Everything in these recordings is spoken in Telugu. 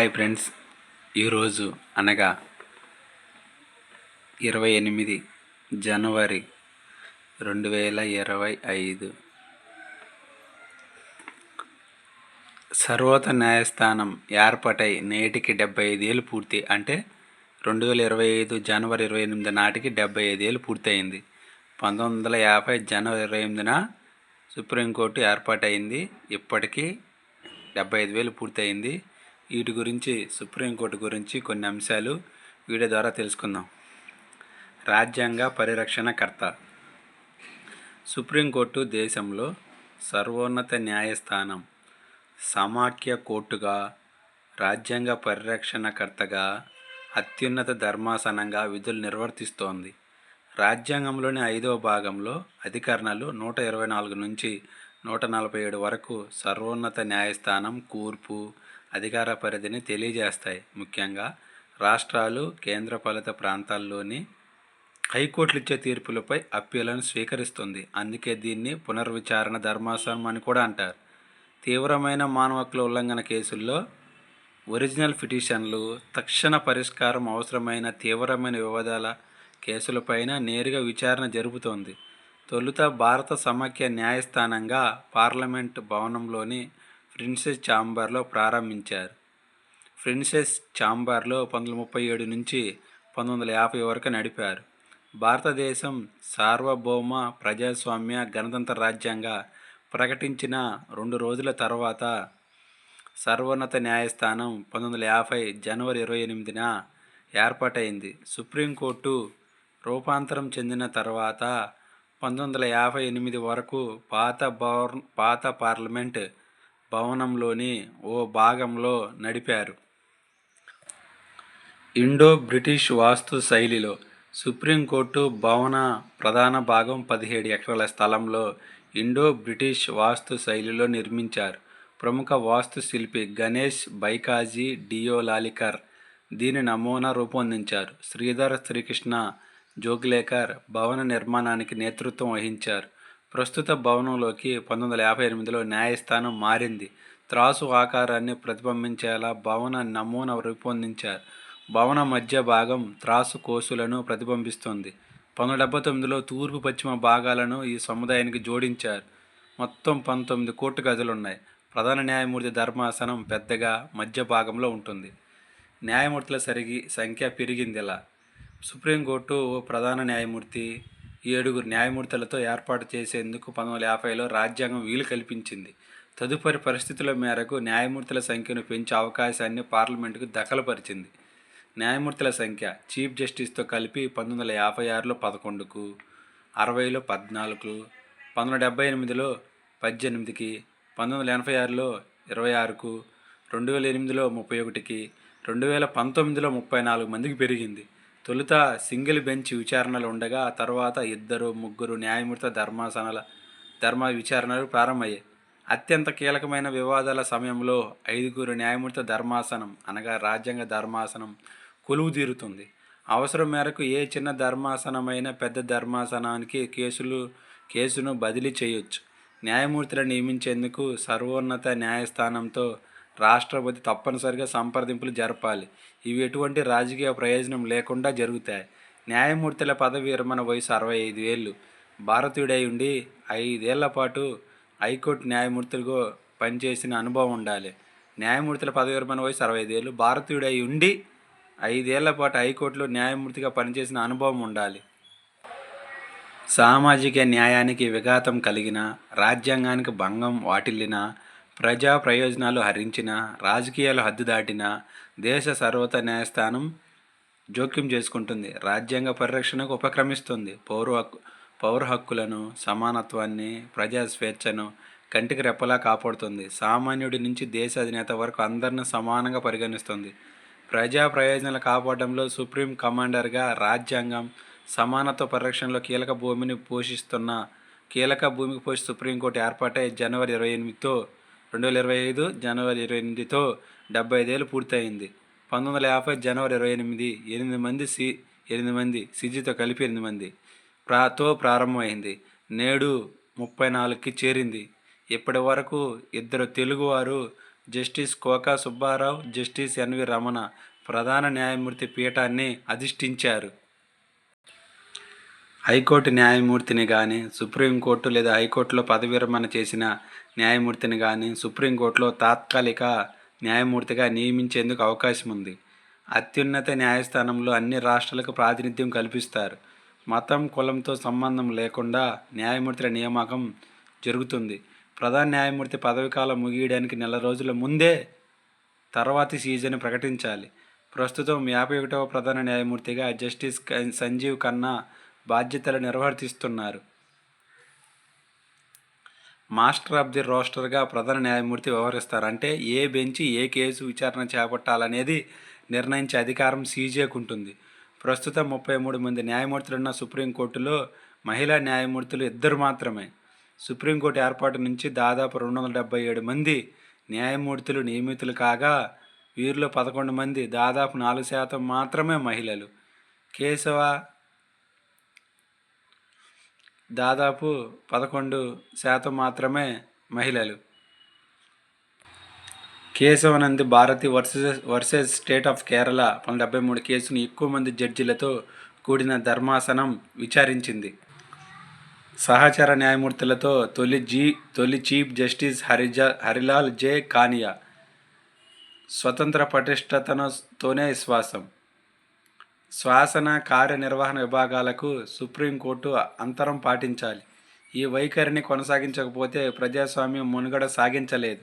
Hi friends. ఈరోజు అనగా ఇరవై ఎనిమిది జనవరి రెండు వేల ఇరవై ఐదు. సర్వోన్నత న్యాయస్థానం ఏర్పాటై నేటికి డెబ్బై ఐదేళ్ళు పూర్తి అంటే రెండు వేల ఇరవై ఐదు జనవరి ఇరవై ఎనిమిది నాటికి డెబ్బై ఐదేళ్ళు పూర్తయింది. పంతొమ్మిది వందల యాభై జనవరి ఇరవై ఎనిమిదిన సుప్రీంకోర్టు ఏర్పాటైంది. ఇప్పటికీ డెబ్బై ఐదు వేలు పూర్తయింది. వీటి గురించి సుప్రీంకోర్టు గురించి కొన్ని అంశాలు వీడియో ద్వారా తెలుసుకుందాం. రాజ్యాంగ పరిరక్షణకర్త సుప్రీంకోర్టు దేశంలో సర్వోన్నత న్యాయస్థానం సమాఖ్య కోర్టుగా రాజ్యాంగ పరిరక్షణకర్తగా అత్యున్నత ధర్మాసనంగా విధులు నిర్వర్తిస్తోంది. రాజ్యాంగంలోని ఐదవ భాగంలో అధికరణలు నూట ఇరవై నాలుగు నుంచి నూట నలభై ఏడు వరకు సర్వోన్నత న్యాయస్థానం కూర్పు అధికార పరిధిని తెలియజేస్తాయి. ముఖ్యంగా రాష్ట్రాలు కేంద్రపాలిత ప్రాంతాల్లోని హైకోర్టులు ఇచ్చే తీర్పులపై అప్పీలను స్వీకరిస్తుంది. అందుకే దీన్ని పునర్విచారణ ధర్మాసనం అని కూడా అంటారు. తీవ్రమైన మానవ హక్కుల ఉల్లంఘన కేసుల్లో ఒరిజినల్ పిటిషన్లు తక్షణ పరిష్కారం అవసరమైన తీవ్రమైన వివాదాల కేసులపైన నేరుగా విచారణ జరుపుతోంది. తొలుత భారత సమాఖ్య న్యాయస్థానంగా పార్లమెంట్ భవనంలోని ప్రిన్సెస్ ఛాంబర్లో ప్రారంభించారు. ప్రిన్సెస్ ఛాంబర్లో పంతొమ్మిది ముప్పై ఏడు నుంచి పంతొమ్మిది వందల యాభై వరకు నడిపారు. భారతదేశం సార్వభౌమ ప్రజాస్వామ్య గణతంత్ర రాజ్యంగా ప్రకటించిన రెండు రోజుల తర్వాత సర్వోన్నత న్యాయస్థానం పంతొమ్మిది వందల యాభై జనవరి ఇరవై ఎనిమిదిన ఏర్పాటైంది. సుప్రీంకోర్టు రూపాంతరం చెందిన తర్వాత పంతొమ్మిది వందల యాభై ఎనిమిది వరకు పాత భవన్ పాత పార్లమెంట్ భవనంలోని ఓ భాగంలో నడిపారు. ఇండో బ్రిటిష్ వాస్తు శైలిలో సుప్రీంకోర్టు భవన ప్రధాన భాగం పదిహేడు ఎకరాల స్థలంలో ఇండో బ్రిటిష్ వాస్తు శైలిలో నిర్మించారు. ప్రముఖ వాస్తు శిల్పి గణేష్ బైకాజీ డియో లాలికర్ దీని నమూనా రూపొందించారు. శ్రీధర్ శ్రీకృష్ణ జోగ్లేకర్ భవన నిర్మాణానికి నేతృత్వం వహించారు. ప్రస్తుత భవనంలోకి పంతొమ్మిది వందల యాభై ఎనిమిదిలో న్యాయస్థానం మారింది. త్రాసు ఆకారాన్ని ప్రతిబింబించేలా భవన నమూనా రూపొందించారు. భవన మధ్య భాగం త్రాసు కోసులను ప్రతిబింబిస్తుంది. పంతొమ్మిది డెబ్బై తొమ్మిదిలో తూర్పు పశ్చిమ భాగాలను ఈ సముదాయానికి జోడించారు. మొత్తం పంతొమ్మిది కోర్టు గదులు ఉన్నాయి ప్రధాన న్యాయమూర్తి ధర్మాసనం పెద్దగా మధ్య భాగంలో ఉంటుంది. న్యాయమూర్తుల సరిగి సంఖ్య పెరిగింది ఇలా. సుప్రీంకోర్టు ఓ ప్రధాన న్యాయమూర్తి ఏడుగురు న్యాయమూర్తులతో ఏర్పాటు చేసేందుకు పంతొమ్మిది వందల యాభైలో రాజ్యాంగం వీలు కల్పించింది. తదుపరి పరిస్థితుల మేరకు న్యాయమూర్తుల సంఖ్యను పెంచే అవకాశాన్ని పార్లమెంటుకు దఖలుపరిచింది. న్యాయమూర్తుల సంఖ్య చీఫ్ జస్టిస్తో కలిపి పంతొమ్మిది వందల యాభై ఆరులో పదకొండుకు అరవైలో పద్నాలుగు పంతొమ్మిది వందల డెబ్బై ఎనిమిదిలో పద్దెనిమిదికి పంతొమ్మిది వందల ఎనభై ఆరులో ఇరవై ఆరుకు రెండు వేల ఎనిమిదిలో ముప్పై ఒకటికి రెండు వేల పంతొమ్మిదిలో ముప్పై నాలుగు మందికి పెరిగింది. తొలుత సింగిల్ బెంచ్ విచారణలు ఉండగా తర్వాత ఇద్దరు ముగ్గురు న్యాయమూర్త ధర్మాసనాల ధర్మ విచారణలు ప్రారంభమయ్యాయి. అత్యంత కీలకమైన వివాదాల సమయంలో ఐదుగురు న్యాయమూర్త ధర్మాసనం అనగా రాజ్యాంగ ధర్మాసనం కొలువు తీరుతుంది. అవసరం మేరకు ఏ చిన్న ధర్మాసనమైన పెద్ద ధర్మాసనానికి కేసులు కేసును బదిలీ చేయొచ్చు. న్యాయమూర్తులను నియమించేందుకు సర్వోన్నత న్యాయస్థానంతో రాష్ట్రపతి తప్పనిసరిగా సంప్రదింపులు జరపాలి. ఇవి ఎటువంటి రాజకీయ ప్రయోజనం లేకుండా జరుగుతాయి. న్యాయమూర్తుల పదవి విరమణ వయసు అరవై ఐదు ఏళ్ళు. భారతీయుడై ఉండి ఐదేళ్ళ పాటు హైకోర్టు న్యాయమూర్తులుగా పనిచేసిన అనుభవం ఉండాలి. న్యాయమూర్తుల పదవి విరమణ వయసు అరవై ఏళ్ళు. భారతీయుడై ఉండి ఐదేళ్ళ పాటు హైకోర్టులో న్యాయమూర్తిగా పనిచేసిన అనుభవం ఉండాలి. సామాజిక న్యాయానికి విఘాతం కలిగిన రాజ్యాంగానికి భంగం వాటిల్లిన ప్రజా ప్రయోజనాలు హరించిన రాజకీయాలు హద్దు దాటిన దేశ సర్వత న్యాయస్థానం జోక్యం చేసుకుంటుంది. రాజ్యాంగ పరిరక్షణకు ఉపక్రమిస్తుంది. పౌర హక్కు పౌర హక్కులను సమానత్వాన్ని ప్రజా స్వేచ్ఛను కంటికి రెప్పలా కాపాడుతుంది. సామాన్యుడి నుంచి దేశ అధినేత వరకు అందరిని సమానంగా పరిగణిస్తుంది. ప్రజా ప్రయోజనాలు కాపాడడంలో సుప్రీం కమాండర్గా రాజ్యాంగం సమానత్వ పరిరక్షణలో కీలక భూమిని పోషిస్తున్న కీలక భూమికి పోషి సుప్రీంకోర్టు ఏర్పాటై జనవరి ఇరవై ఎనిమిదితో రెండు వేల ఇరవై ఐదు జనవరి ఇరవై ఎనిమిదితో డెబ్బై ఐదేళ్ళు పూర్తయింది. పంతొమ్మిది వందల యాభై జనవరి ఇరవై ఎనిమిది ఎనిమిది మంది సి ఎనిమిది మంది సిజితో కలిపి ఎనిమిది మంది. ప్రాతో ప్రారంభమైంది. నేడు ముప్పై నాలుగుకి చేరింది. ఇప్పటి వరకు ఇద్దరు తెలుగువారు justice Koka Subbarao justice NV Ramana ప్రధాన న్యాయమూర్తి పీఠాన్ని అధిష్ఠించారు. హైకోర్టు న్యాయమూర్తిని కానీ సుప్రీంకోర్టు లేదా హైకోర్టులో పదవి విరమణ చేసిన న్యాయమూర్తిని కానీ సుప్రీంకోర్టులో తాత్కాలిక న్యాయమూర్తిగా నియమించేందుకు అవకాశం ఉంది అత్యున్నత న్యాయస్థానంలో అన్ని రాష్ట్రాలకు ప్రాతినిధ్యం కల్పిస్తారు. మతం కులంతో సంబంధం లేకుండా న్యాయమూర్తుల నియామకం జరుగుతుంది. ప్రధాన న్యాయమూర్తి పదవీకాలం ముగియడానికి నెల రోజుల ముందే తర్వాతి సీజన్ ప్రకటించాలి. ప్రస్తుతం యాభై ఒకటవ ప్రధాన న్యాయమూర్తిగా జస్టిస్ సంజీవ్ ఖన్నా బాధ్యతలు నిర్వర్తిస్తున్నారు. మాస్టర్ ఆఫ్ ది రోస్టర్గా ప్రధాన న్యాయమూర్తి వ్యవహరిస్తారు. అంటే ఏ బెంచి ఏ కేసు విచారణ చేపట్టాలనేది నిర్ణయించే అధికారం సీజేకు ఉంటుంది. ప్రస్తుతం ముప్పై మూడు మంది న్యాయమూర్తులున్న సుప్రీంకోర్టులో మహిళా న్యాయమూర్తులు ఇద్దరు మాత్రమే. సుప్రీంకోర్టు ఏర్పాటు నుంచి దాదాపు రెండు వందల డెబ్బై ఏడు మంది న్యాయమూర్తులు నియమితులు కాగా వీరిలో పదకొండు మంది దాదాపు నాలుగు శాతం మాత్రమే మహిళలు. కేశవ దాదాపు పదకొండు శాతం మాత్రమే మహిళలు. Kesavananda Bharati versus versus state of Kerala పంతొమ్మిది డెబ్బై మూడు కేసును ఎక్కువ మంది జడ్జిలతో కూడిన ధర్మాసనం విచారించింది. సహచర న్యాయమూర్తులతో తొలి జీ తొలి చీఫ్ జస్టిస్ హరిజా హరిలాల్ జే కానియా. స్వతంత్ర పటిష్టతనతోనే విశ్వాసం శ్వాసన కార్యనిర్వహణ విభాగాలకు సుప్రీంకోర్టు అంతరం పాటించాలి. ఈ వైఖరిని కొనసాగించకపోతే ప్రజాస్వామ్యం మనుగడ సాగించలేదు.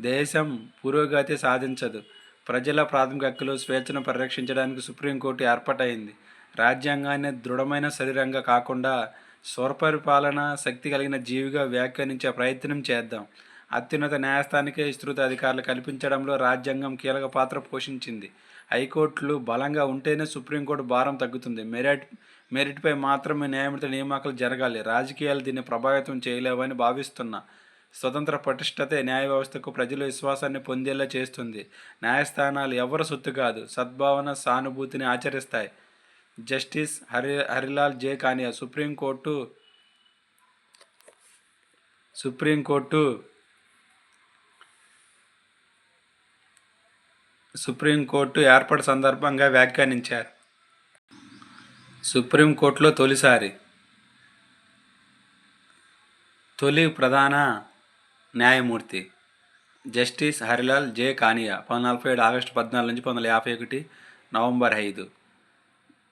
దేశం పురోగతి సాధించదు. ప్రజల ప్రాథమిక హక్కులు స్వేచ్ఛను పరిరక్షించడానికి సుప్రీంకోర్టు ఏర్పాటైంది. రాజ్యాంగాన్ని దృఢమైన శరీరంగా కాకుండా స్వరపరిపాలన శక్తి కలిగిన జీవిగా వ్యాఖ్యానించే ప్రయత్నం చేద్దాం. అత్యున్నత న్యాయస్థానికే విస్తృత అధికారులు కల్పించడంలో రాజ్యాంగం కీలక పాత్ర పోషించింది. హైకోర్టులు బలంగా ఉంటేనే సుప్రీంకోర్టు భారం తగ్గుతుంది. మెరిట్ మెరిట్పై మాత్రమే న్యాయమూర్తి నియామకాలు జరగాలి. రాజకీయాలు దీన్ని ప్రభావితం చేయలేవని భావిస్తున్నా. స్వతంత్ర పటిష్టతే న్యాయ వ్యవస్థకు ప్రజల విశ్వాసాన్ని పొందేలా చేస్తుంది. న్యాయస్థానాలు ఎవరు సొత్తు కాదు సద్భావన సానుభూతిని ఆచరిస్తాయి. Justice Hari Harilal J Kania supreme court supreme court supreme court ఏర్పాటు సందర్భంగా వ్యాఖ్యానించారు. సుప్రీంకోర్టులో తొలిసారి తొలి ప్రధాన న్యాయమూర్తి జస్టిస్ హరిలాల్ జే. కానియా పంతొమ్మిది నలభై ఏడు ఆగస్టు పద్నాలుగు నుంచి పంతొమ్మిది వందల యాభై ఒకటి నవంబర్ ఐదు.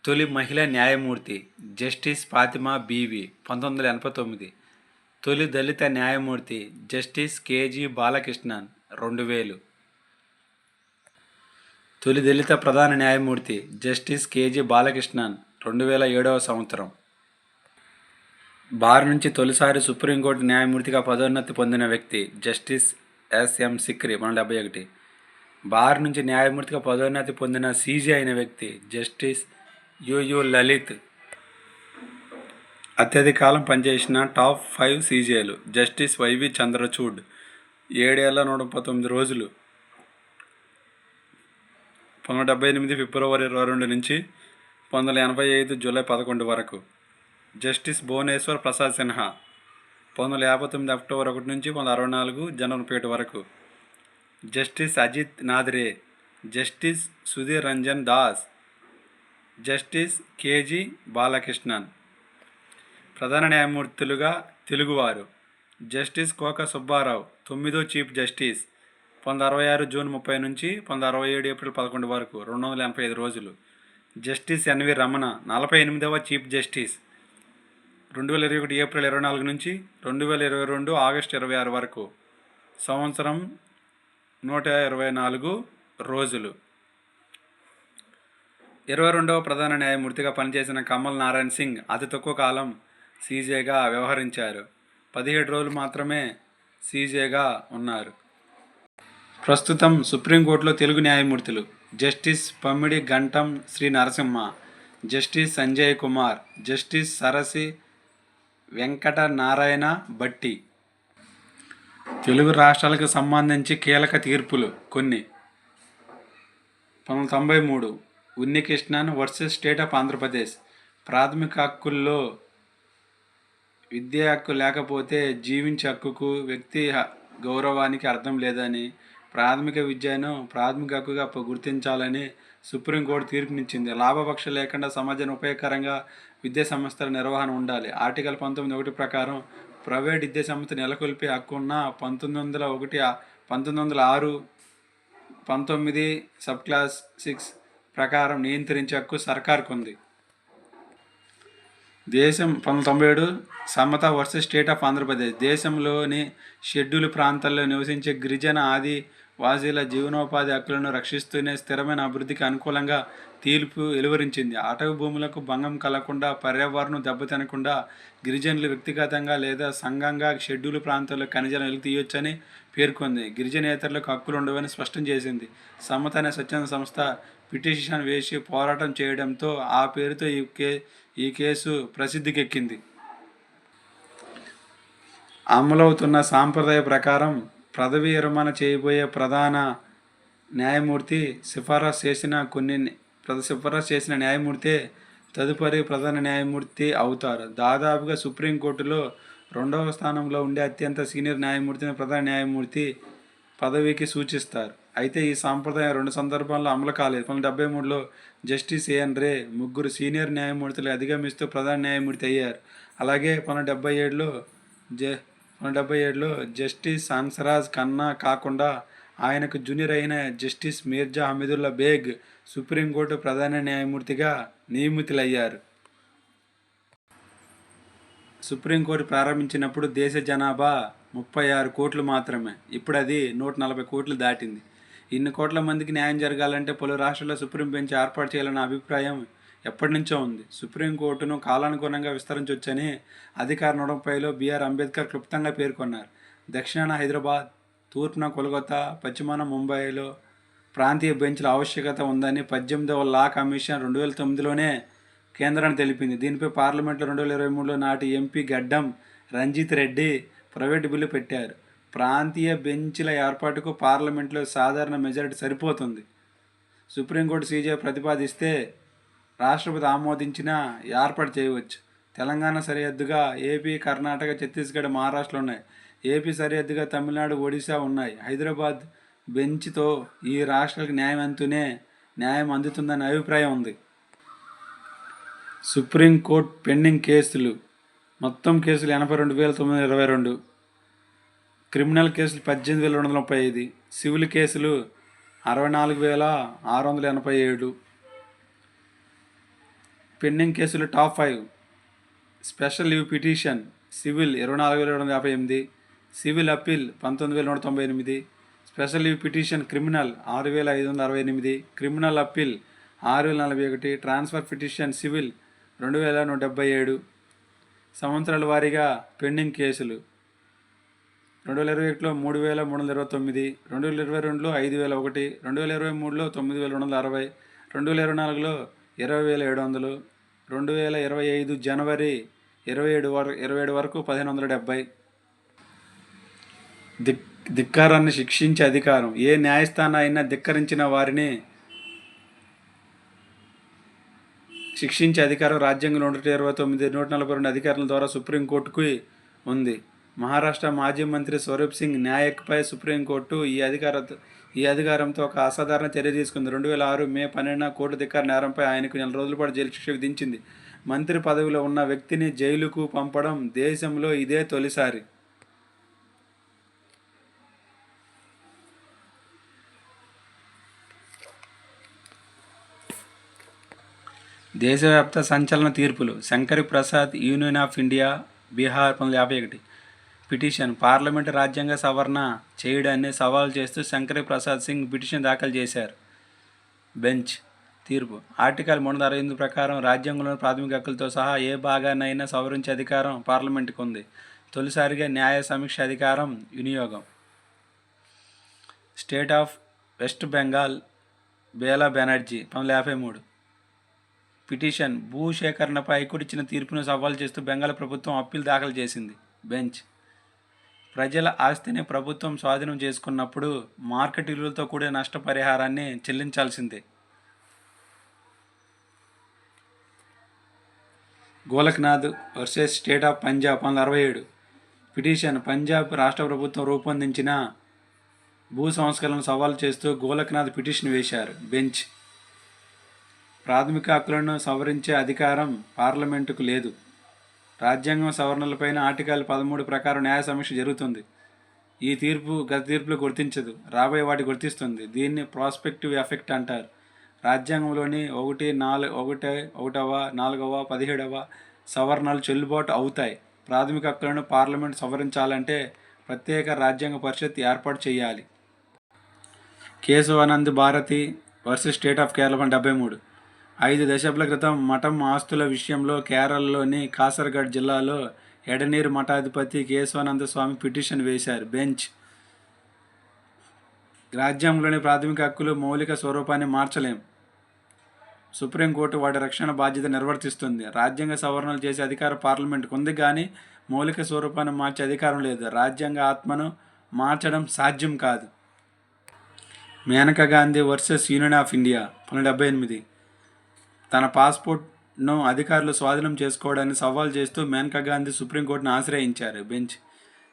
తొలి మహిళా న్యాయమూర్తి జస్టిస్ ఫాతిమా బీవి పంతొమ్మిది వందల ఎనభై తొమ్మిది. తొలి దళిత న్యాయమూర్తి జస్టిస్ కేజీ బాలకృష్ణన్ రెండు వేలు. తొలి దళిత ప్రధాన న్యాయమూర్తి జస్టిస్ కేజీ బాలకృష్ణన్ రెండు వేల ఏడవ సంవత్సరం. బార్ నుంచి తొలిసారి సుప్రీంకోర్టు న్యాయమూర్తిగా పదోన్నతి పొందిన వ్యక్తి జస్టిస్ ఎస్ఎం సిక్రి మన డెబ్బై ఒకటి బార్ నుంచి న్యాయమూర్తిగా పదోన్నతి పొందిన సీజీ అయిన వ్యక్తి జస్టిస్ యుయు లలిత్ అత్యధిక కాలం పనిచేసిన టాప్ ఫైవ్ సీజీలు జస్టిస్ వైవి చంద్రచూడ్ ఏడేళ్ళ నూట పంతొమ్మిది రోజులు పంతొమ్మిది డెబ్బై ఎనిమిది ఫిబ్రవరి ఇరవై రెండు నుంచి పంతొమ్మిది వందల ఎనభై ఐదు జూలై పదకొండు వరకు జస్టిస్ భువనేశ్వర్ ప్రసాద్ సిన్హా పంతొమ్మిది వందల యాభై తొమ్మిది అక్టోబర్ ఒకటి నుంచి పంతొమ్మిది వందల అరవై నాలుగు జనవరి ఒకటి వరకు justice Ajit నాద్రే justice Sudhir Ranjan Das justice KG Balakrishnan ప్రధాన న్యాయమూర్తులుగా తెలుగువారు జస్టిస్ కోక సుబ్బారావు తొమ్మిదో చీఫ్ జస్టిస్ పంతొమ్మిది అరవై ఆరు జూన్ ముప్పై నుంచి పంతొమ్మిది అరవై ఏడు ఏప్రిల్ పదకొండు వరకు రెండు వందల ఎనభై ఐదు రోజులు. జస్టిస్ ఎన్వి రమణ నలభై ఎనిమిదవ చీఫ్ జస్టిస్ రెండు వేల ఇరవై ఒకటి ఏప్రిల్ ఇరవై నాలుగు నుంచి రెండు వేల ఇరవై రెండు ఆగస్టు ఇరవై ఆరు వరకు సంవత్సరం నూట ఇరవై నాలుగు రోజులు. ఇరవై రెండవ ప్రధాన న్యాయమూర్తిగా పనిచేసిన కమల్ నారాయణ్ సింగ్ అతి తక్కువ కాలం సీజేగా వ్యవహరించారు. పదిహేడు రోజులు మాత్రమే సీజేగా ఉన్నారు. ప్రస్తుతం సుప్రీంకోర్టులో తెలుగు న్యాయమూర్తులు justice Pamidighantam Sri Narasimha justice Sanjay Kumar justice Sarasa Venkata Narayana Bhatti. Telugu రాష్ట్రాలకు సంబంధించి కీలక తీర్పులు కొన్ని. పంతొమ్మిది తొంభై మూడు Unnikrishnan versus state of Andhra Pradesh. ప్రాథమిక హక్కుల్లో విద్యా హక్కు లేకపోతే జీవించే హక్కుకు వ్యక్తి హ- గౌరవానికి అర్థం లేదని ప్రాథమిక విద్యను ప్రాథమిక హక్కుగా గుర్తించాలని సుప్రీంకోర్టు తీర్పునిచ్చింది. లాభపక్ష లేకుండా సమాజానికి ఉపయోగకరంగా విద్యా సంస్థల నిర్వహణ ఉండాలి. ఆర్టికల్ పంతొమ్మిది ఒకటి ప్రకారం ప్రైవేట్ విద్యా సంస్థ నెలకొల్పే హక్కు ఉన్న పంతొమ్మిది వందల ఒకటి పంతొమ్మిది వందల ఆరు పంతొమ్మిది సబ్ క్లాస్ సిక్స్ ప్రకారం నియంత్రించే హక్కు సర్కార్కు ఉంది దేశం పంతొమ్మిది తొంభై ఏడు Samatha versus state of Andhra Pradesh. దేశంలోని షెడ్యూల్ ప్రాంతాల్లో నివసించే గిరిజన ఆది వాజీల జీవనోపాధి హక్కులను రక్షిస్తూనే స్థిరమైన అభివృద్ధికి అనుకూలంగా తీర్పు వెలువరించింది. అటవీ భూములకు భంగం కలగకుండా పర్యావరణం దెబ్బతినకుండా గిరిజనులు వ్యక్తిగతంగా లేదా సంఘంగా షెడ్యూల్ ప్రాంతాల్లో ఖనిజాలను వెలికి తీయొచ్చని పేర్కొంది. గిరిజనేతరులకు హక్కులు ఉండవని స్పష్టం చేసింది. సమత అనే స్వచ్ఛంద సంస్థ పిటిషన్ వేసి పోరాటం చేయడంతో ఆ పేరుతో ఈ కే ఈ కేసు ప్రసిద్ధికెక్కింది. అమలవుతున్న సాంప్రదాయ ప్రకారం పదవి విరమణ చేయబోయే ప్రధాన న్యాయమూర్తి సిఫారసు చేసిన కొన్ని ప్ర- సిఫారసు చేసిన న్యాయమూర్తి తదుపరి ప్రధాన న్యాయమూర్తి అవుతారు. దాదాపుగా సుప్రీంకోర్టులో రెండవ స్థానంలో ఉండే అత్యంత సీనియర్ న్యాయమూర్తిని ప్రధాన న్యాయమూర్తి పదవికి సూచిస్తారు. అయితే ఈ సాంప్రదాయం రెండు సందర్భాల్లో అమలు కాలేదు. పంతొమ్మిది డెబ్బై మూడులో జస్టిస్ ఏఎన్ రే ముగ్గురు సీనియర్ న్యాయమూర్తులు అధిగమిస్తూ ప్రధాన న్యాయమూర్తి అయ్యారు. అలాగే పంతొమ్మిది డెబ్బై ఏడులో జ డెబ్బై ఏడులో జస్టిస్ హన్సరాజ్ ఖన్నా కాకుండా ఆయనకు జూనియర్ అయిన justice Mirza Hameedullah Beg supreme court ప్రధాన న్యాయమూర్తిగా నియమితులయ్యారు. సుప్రీంకోర్టు ప్రారంభించినప్పుడు దేశ జనాభా ముప్పై ఆరు కోట్లు మాత్రమే. ఇప్పుడు అది నూట నలభై కోట్లు దాటింది. ఇన్ని కోట్ల మందికి న్యాయం జరగాలంటే పలు రాష్ట్రాల్లో సుప్రీం బెంచ్ ఏర్పాటు చేయాలన్న అభిప్రాయం ఎప్పటి నుంచో ఉంది. సుప్రీంకోర్టును కాలానుగుణంగా విస్తరించవచ్చని అధికార నడపైలో బీఆర్ అంబేద్కర్ క్లుప్తంగా పేర్కొన్నారు. దక్షిణాన హైదరాబాద్ తూర్పున కోల్కతా పశ్చిమాన ముంబైలో ప్రాంతీయ బెంచ్ల ఆవశ్యకత ఉందని పద్దెనిమిదవ లా కమిషన్ రెండు వేల తొమ్మిదిలోనే కేంద్రాన్ని తెలిపింది. దీనిపై పార్లమెంట్లో రెండు వేల ఇరవై మూడులో నాటి ఎంపీ గడ్డం రంజిత్ రెడ్డి ప్రైవేటు బిల్లు పెట్టారు. ప్రాంతీయ బెంచ్ల ఏర్పాటుకు పార్లమెంట్లో సాధారణ మెజారిటీ సరిపోతుంది. సుప్రీంకోర్టు సీజే ప్రతిపాదిస్తే రాష్ట్రపతి ఆమోదించిన ఏర్పాటు చేయవచ్చు. తెలంగాణ సరిహద్దుగా ఏపీ కర్ణాటక ఛత్తీస్గఢ్ మహారాష్ట్ర ఉన్నాయి. ఏపీ సరిహద్దుగా తమిళనాడు ఒడిశా ఉన్నాయి. హైదరాబాద్ బెంచ్తో ఈ రాష్ట్రాలకు న్యాయం అందుతూనే న్యాయం అందుతుందనే అభిప్రాయం ఉంది. సుప్రీంకోర్టు పెండింగ్ కేసులు. మొత్తం కేసులు ఎనభై రెండు వేల తొమ్మిది వందల ఇరవై రెండు. క్రిమినల్ కేసులు పద్దెనిమిది వేల రెండు వందల ముప్పై ఐదు. సివిల్ కేసులు అరవై నాలుగు వేల ఆరు వందల ఎనభై ఏడు. పెండింగ్ కేసులు top five. Special leave petition civil ఇరవై నాలుగు వేల ఏడు వందల యాభై ఎనిమిది సివిల్ అప్పీల్ పంతొమ్మిది వేల నూట తొంభై ఎనిమిది స్పెషల్ లీవ్ పిటిషన్ క్రిమినల్ ఆరు వేల ఐదు వందల అరవై ఎనిమిది క్రిమినల్ అప్పీల్ ఆరు వేల నలభై ఒకటి ట్రాన్స్ఫర్ పిటిషన్ సివిల్ రెండు వేల నూట డెబ్బై ఏడు. సంవత్సరాల వారీగా పెండింగ్ కేసులు రెండు వేల ఇరవై ఒకటిలో మూడు వేల మూడు వందల ఇరవై తొమ్మిది రెండు వేల ఇరవై రెండులో ఐదు వేల ఒకటి రెండు వేల ఇరవై మూడులో తొమ్మిది వేల రెండు వందల అరవై రెండు వేల ఇరవై నాలుగులో ఇరవై వేల ఏడు వందలు రెండు వేల ఇరవై ఐదు జనవరి ఇరవై ఏడు వరకు ఇరవై ఏడు వరకు పదిహేను వందల డెబ్బై ధిక్ ధిక్కారాన్ని శిక్షించే అధికారం ఏ న్యాయస్థానం అయినా ధిక్కరించిన వారిని శిక్షించే అధికారం రాజ్యాంగం నూట ఇరవై తొమ్మిది నూట నలభై రెండు అధికారుల ద్వారా సుప్రీంకోర్టుకు ఉంది. మహారాష్ట్ర మాజీ మంత్రి స్వరూప్ సింగ్ న్యాయక్పై సుప్రీంకోర్టు ఈ అధికార ఈ అధికారంతో ఒక అసాధారణ చర్య తీసుకుంది. రెండు వేల ఆరు మే పన్నెండున కోర్టు ధిక్కార నేరంపై ఆయనకు నెల రోజుల పాటు జైలు శిక్ష విధించింది. మంత్రి పదవిలో ఉన్న వ్యక్తిని జైలుకు పంపడం దేశంలో ఇదే తొలిసారి. దేశవ్యాప్త సంచలన తీర్పులు. Shankari Prasad union of India Bihar పంతొమ్మిది యాభై ఒకటి. పిటిషన్ పార్లమెంటు రాజ్యాంగ సవరణ చేయడాన్ని సవాల్ చేస్తూ శంకరీ ప్రసాద్ సింగ్ పిటిషన్ దాఖలు చేశారు. బెంచ్ తీర్పు. ఆర్టికల్ మూడు వందల అరవై ఎనిమిది ప్రకారం రాజ్యాంగంలోని ప్రాథమిక హక్కులతో సహా ఏ భాగాన్నైనా సవరించే అధికారం పార్లమెంటుకు ఉంది తొలిసారిగా న్యాయ సమీక్ష అధికారం వినియోగం. స్టేట్ ఆఫ్ వెస్ట్ బెంగాల్ బేలా బెనర్జీ పంతొమ్మిది యాభై మూడు. పిటిషన్ భూసేకరణపై హైకోర్టు ఇచ్చిన తీర్పును సవాల్ చేస్తూ బెంగాల్ ప్రభుత్వం అప్పీల్ దాఖలు చేసింది. బెంచ్ ప్రజల ఆస్తిని ప్రభుత్వం స్వాధీనం చేసుకున్నప్పుడు మార్కెట్ విలువలతో కూడిన నష్టపరిహారాన్ని చెల్లించాల్సిందే. Golaknath versus state of Punjab వందల అరవై ఏడు. పిటిషన్ పంజాబ్ రాష్ట్ర ప్రభుత్వం రూపొందించిన భూ సంస్కరణను సవాల్ చేస్తూ గోలక్నాథ్ పిటిషన్ వేశారు. బెంచ్. ప్రాథమిక హక్కులను సవరించే అధికారం పార్లమెంటుకు లేదు. రాజ్యాంగం సవరణలపైన ఆర్టికల్ పదమూడు ప్రకారం న్యాయ సమీక్ష జరుగుతుంది. ఈ తీర్పు గత తీర్పులు గుర్తించదు. రాబోయే వాటి గుర్తిస్తుంది. దీన్ని ప్రాస్పెక్టివ్ ఎఫెక్ట్ అంటారు. రాజ్యాంగంలోని ఒకటి నాలుగు ఒకటి ఒకటవ నాలుగవ పదిహేడవ సవరణలు చెల్లుబాటు అవుతాయి. ప్రాథమిక హక్కులను పార్లమెంట్ సవరించాలంటే ప్రత్యేక రాజ్యాంగ పరిషత్ ఏర్పాటు చేయాలి. Keshavanand Bharati versus state of Kerala డెబ్బై మూడు. ఐదు దశాబ్దాల క్రితం మఠం ఆస్తుల విషయంలో కేరళలోని కాసర్గఢ్ జిల్లాలో ఎడనీరు మఠాధిపతి కేశవానంద స్వామి పిటిషన్ వేశారు. బెంచ్. రాజ్యాంగంలోని ప్రాథమిక హక్కులు మౌలిక స్వరూపాన్ని మార్చలేం. సుప్రీంకోర్టు వాటి రక్షణ బాధ్యత నిర్వర్తిస్తుంది. రాజ్యాంగ సవరణలు చేసే అధికారం పార్లమెంట్కు ఉంది కానీ మౌలిక స్వరూపాన్ని మార్చే అధికారం లేదు. రాజ్యాంగ ఆత్మను మార్చడం సాధ్యం కాదు. Maneka Gandhi versus union of India పంతొమ్మిది డెబ్బై ఎనిమిది. తన పాస్పోర్ట్ను అధికారులు స్వాధీనం చేసుకోవడాన్ని సవాల్ చేస్తూ మేనకా గాంధీ సుప్రీంకోర్టును ఆశ్రయించారు. బెంచ్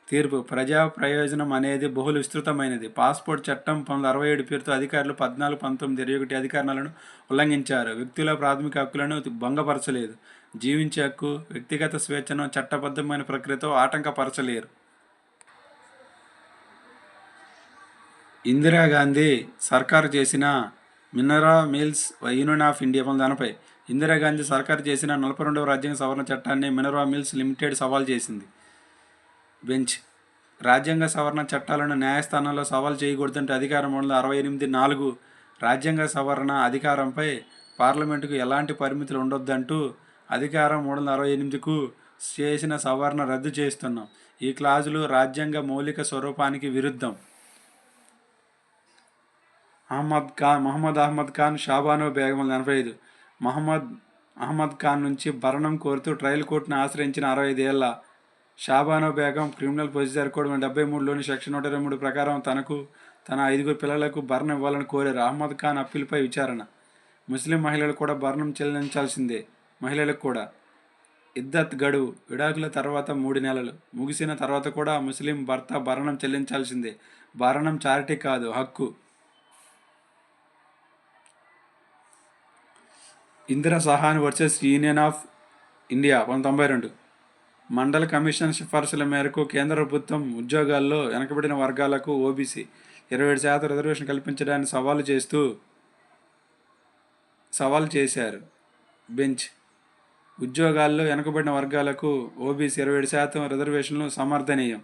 తీర్పు ప్రజా ప్రయోజనం అనేది బహుళ విస్తృతమైనది. పాస్పోర్ట్ చట్టం పంతొమ్మిది అరవై ఏడు పేరుతో అధికారులు పద్నాలుగు పంతొమ్మిది ఇరవై ఒకటి అధికారాలను ఉల్లంఘించారు. వ్యక్తుల ప్రాథమిక హక్కులను భంగపరచలేదు. జీవించే హక్కు వ్యక్తిగత స్వేచ్ఛను చట్టబద్ధమైన ప్రక్రియతో ఆటంకపరచలేరు. ఇందిరాగాంధీ సర్కారు చేసిన Minerva Mills union of India పంతొమ్మిది ఎనభై ఇందిరాగాంధీ సర్కారు చేసిన నలభై రెండవ రాజ్యాంగ సవరణ చట్టాన్ని మినరా మిల్స్ లిమిటెడ్ సవాల్ చేసింది. బెంచ్ రాజ్యాంగ సవరణ చట్టాలను న్యాయస్థానంలో సవాల్ చేయకూడదంటే అధికారం వందల అరవై ఎనిమిది నాలుగు రాజ్యాంగ సవరణ అధికారంపై పార్లమెంటుకు ఎలాంటి పరిమితులు ఉండొద్దంటూ అధికారం మూడు వందల అరవై ఎనిమిదికు చేసిన సవరణ రద్దు చేస్తున్నాం. ఈ క్లాజులు రాజ్యాంగ మౌలిక స్వరూపానికి విరుద్ధం. అహ్మద్ ఖాన్ మహమ్మద్ అహ్మద్ ఖాన్ షాబానో బేగం వందల ఎనభై ఐదు. మహమ్మద్ అహ్మద్ ఖాన్ నుంచి భరణం కోరుతూ ట్రయల్ కోర్టును ఆశ్రయించిన అరవై ఐదేళ్ళ Shah Bano Begum criminal procedure code డెబ్బై మూడులోని సెక్షన్ నూట ఇరవై మూడు ప్రకారం తనకు తన ఐదుగురు పిల్లలకు భరణం ఇవ్వాలని కోరారు. అహ్మద్ ఖాన్ అప్పీల్పై విచారణ. ముస్లిం మహిళలు కూడా భరణం చెల్లించాల్సిందే. మహిళలకు కూడా. ఇద్దత్ గడువు విడాకుల తర్వాత మూడు నెలలు. ముగిసిన తర్వాత కూడా ముస్లిం భర్త భరణం చెల్లించాల్సిందే. భరణం చారిటీ కాదు హక్కు. Indira Sawhney versus union of India పంతొమ్మిది తొంభై రెండు. మండల కమిషన్ సిఫార్సుల మేరకు కేంద్ర ప్రభుత్వం ఉద్యోగాల్లో వెనకబడిన వర్గాలకు ఓబీసీ ఇరవై ఏడు శాతం రిజర్వేషన్ కల్పించడాన్ని సవాలు చేస్తూ సవాలు చేశారు. బెంచ్. ఉద్యోగాల్లో వెనకబడిన వర్గాలకు ఓబీసీ ఇరవై ఏడు శాతం రిజర్వేషన్లు సమర్థనీయం.